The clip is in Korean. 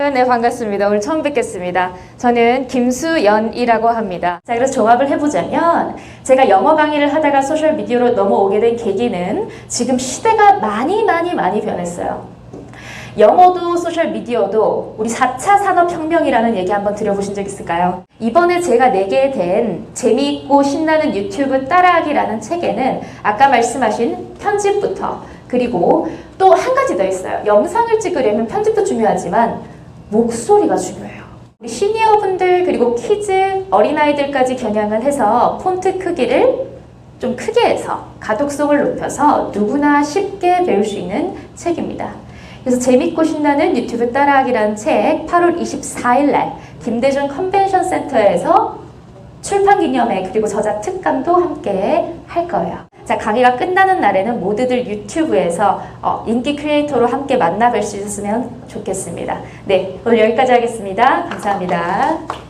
네, 반갑습니다. 오늘 처음 뵙겠습니다. 저는 김수연이라고 합니다. 자, 그래서 종합을 해보자면, 제가 영어 강의를 하다가 소셜 미디어로 넘어오게 된 계기는 지금 시대가 많이 많이 많이 변했어요. 영어도 소셜 미디어도 우리 4차 산업혁명이라는 얘기 한번 들어보신 적 있을까요? 이번에 제가 내게 된 재미있고 신나는 유튜브 따라하기라는 책에는 아까 말씀하신 편집부터 그리고 또 한 가지 더 있어요. 영상을 찍으려면 편집도 중요하지만 목소리가 중요해요. 우리 시니어분들 그리고 키즈 어린아이들까지 겨냥을 해서 폰트 크기를 좀 크게 해서 가독성을 높여서 누구나 쉽게 배울 수 있는 책입니다. 그래서 재밌고 신나는 유튜브 따라하기라는 책 8월 24일 날 김대중 컨벤션 센터에서 출판 기념회 그리고 저자 특강도 함께 할 거예요. 자, 강의가 끝나는 날에는 모두들 유튜브에서 어, 인기 크리에이터로 함께 만나 뵐 수 있었으면 좋겠습니다. 네, 오늘 여기까지 하겠습니다. 감사합니다.